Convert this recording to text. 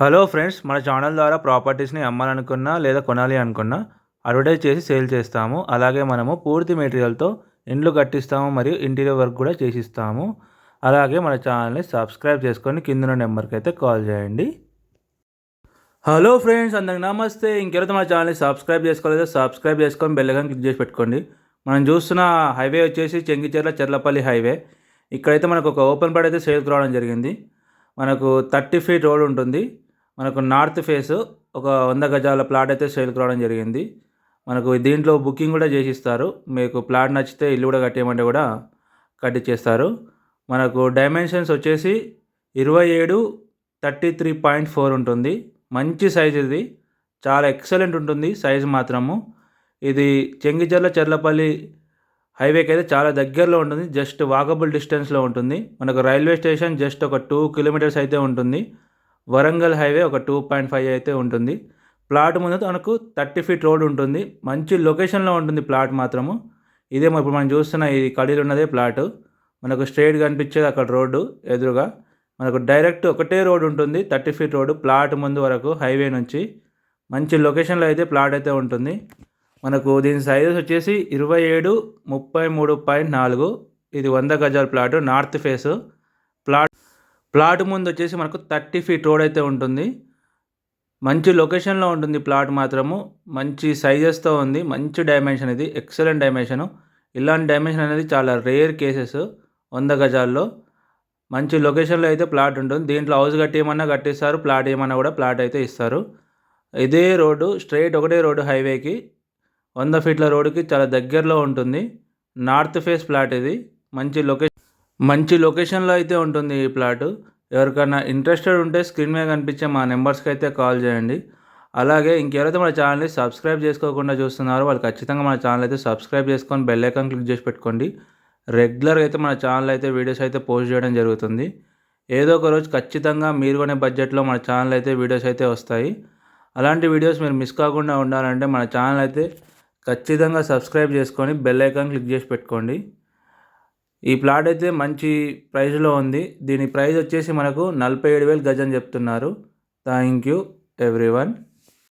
Hello friends మన channel ద్వారా ప్రాపర్టీస్ని అమ్మాలనుకున్నా లేదా కొనాలి అనుకున్నా అడ్వర్టైజ్ చేసి సేల్ చేస్తాము. అలాగే మనము పూర్తి మెటీరియల్తో ఇండ్లు కట్టిస్తాము మరియు ఇంటీరియర్ వర్క్ కూడా చేసిస్తాము. అలాగే మన ఛానల్ని సబ్స్క్రైబ్ చేసుకొని కింద నెంబర్కి అయితే కాల్ చేయండి. హలో ఫ్రెండ్స్ అందరికి నమస్తే. ఇంకెవరైతే మన ఛానల్ని సబ్స్క్రైబ్ చేసుకోలేదో సబ్స్క్రైబ్ చేసుకొని బెల్లగాని క్లిక్ చేసి పెట్టుకోండి. మనం చూస్తున్న హైవే వచ్చేసి చెంగిచెర్ల చెర్లపల్లి హైవే. ఇక్కడైతే మనకు ఒక ఓపెన్ ప్లాట్ అయితే సేల్కి రావడం జరిగింది. మనకు థర్టీ ఫీట్ రోడ్ ఉంటుంది. మనకు నార్త్ ఫేస్ ఒక వంద గజాల ప్లాట్ అయితే సేల్కి రావడం జరిగింది. మనకు దీంట్లో బుకింగ్ కూడా చేసిస్తారు. మీకు ప్లాట్ నచ్చితే ఇల్లు కూడా కట్టేయమంటే కూడా కట్టించేస్తారు మనకు డైమెన్షన్స్ వచ్చేసి ఇరవై ఏడు థర్టీ త్రీ పాయింట్ ఫోర్ ఉంటుంది. మంచి సైజ్ ఇది. చాలా ఎక్సలెంట్ ఉంటుంది సైజ్ మాత్రము. ఇది చెంగిచర్ల చెర్లపల్లి హైవేకి అయితే చాలా దగ్గరలో ఉంటుంది. జస్ట్ వాకబుల్ డిస్టెన్స్లో ఉంటుంది. మనకు రైల్వే స్టేషన్ జస్ట్ ఒక టూ కిలోమీటర్స్ అయితే ఉంటుంది. వరంగల్ హైవే ఒక టూ పాయింట్ ఫైవ్ అయితే ఉంటుంది. ప్లాట్ ముందు మనకు థర్టీ ఫీట్ రోడ్ ఉంటుంది. మంచి లొకేషన్లో ఉంటుంది ప్లాట్ మాత్రము. ఇదే ఇప్పుడు మనం చూస్తున్న ఈ కడీలు ఉన్నదే ప్లాట్. మనకు స్ట్రైట్ కనిపించేది అక్కడ రోడ్డు ఎదురుగా. మనకు డైరెక్ట్ ఒకటే రోడ్ ఉంటుంది. థర్టీ ఫీట్ రోడ్డు ప్లాట్ ముందు వరకు హైవే నుంచి. మంచి లొకేషన్లో అయితే ప్లాట్ అయితే ఉంటుంది. మనకు దీని సైజెస్ వచ్చేసి ఇరవై ఏడు ముప్పై మూడు పాయింట్ నాలుగు. ఇది వంద గజాల ప్లాట్. North face. ప్లాట్ ముందు వచ్చేసి మనకు థర్టీ ఫీట్ రోడ్ అయితే ఉంటుంది. మంచి లొకేషన్లో ఉంటుంది ప్లాట్ మాత్రము. మంచి సైజెస్తో ఉంది. మంచి డైమెన్షన్ ఇది. ఎక్సలెంట్ డైమెన్షను ఇలాంటి డైమెన్షన్ అనేది చాలా రేర్ కేసెస్ వంద గజాల్లో. మంచి లొకేషన్లో అయితే ప్లాట్ ఉంటుంది. దీంట్లో హౌస్ కట్టేయమన్నా కట్టిస్తారు. ప్లాట్ ఏమన్నా కూడా ప్లాట్ అయితే ఇస్తారు. ఇదే రోడ్డు స్ట్రైట్ ఒకటే రోడ్డు హైవేకి వంద ఫీట్ల రోడ్డుకి చాలా దగ్గరలో ఉంటుంది. నార్త్ ఫేస్ ప్లాట్ ఇది. మంచి లొకేషన్ మంచి లొకేషన్లో అయితే ఉంటుంది ఈ ప్లాటు. ఎవరికైనా ఇంట్రెస్టెడ్ ఉంటే స్క్రీన్ మీద కనిపించే మా నెంబర్స్కి అయితే కాల్ చేయండి. అలాగే ఇంకెవరైతే మన ఛానల్ని సబ్స్క్రైబ్ చేసుకోకుండా చూస్తున్నారో వాళ్ళు ఖచ్చితంగా మన ఛానల్ అయితే సబ్స్క్రైబ్ చేసుకొని బెల్ ఐకాన్ క్లిక్ చేసి పెట్టుకోండి. రెగ్యులర్గా అయితే మన ఛానల్ అయితే వీడియోస్ అయితే పోస్ట్ చేయడం జరుగుతుంది. ఏదో ఒక రోజు ఖచ్చితంగా మీరు కొనే బడ్జెట్లో మన ఛానల్ అయితే వీడియోస్ అయితే వస్తాయి. అలాంటి వీడియోస్ మీరు మిస్ కాకుండా ఉండాలంటే మన ఛానల్ అయితే ఖచ్చితంగా సబ్స్క్రైబ్ చేసుకొని బెల్ ఐకాన్ క్లిక్ చేసి పెట్టుకోండి. ఈ ప్లాట్ అయితే మంచి ప్రైస్లో ఉంది. దీని ప్రైస్ వచ్చేసి మనకు నలభై ఏడు వేలు గజం చెప్తున్నారు. Thank you everyone.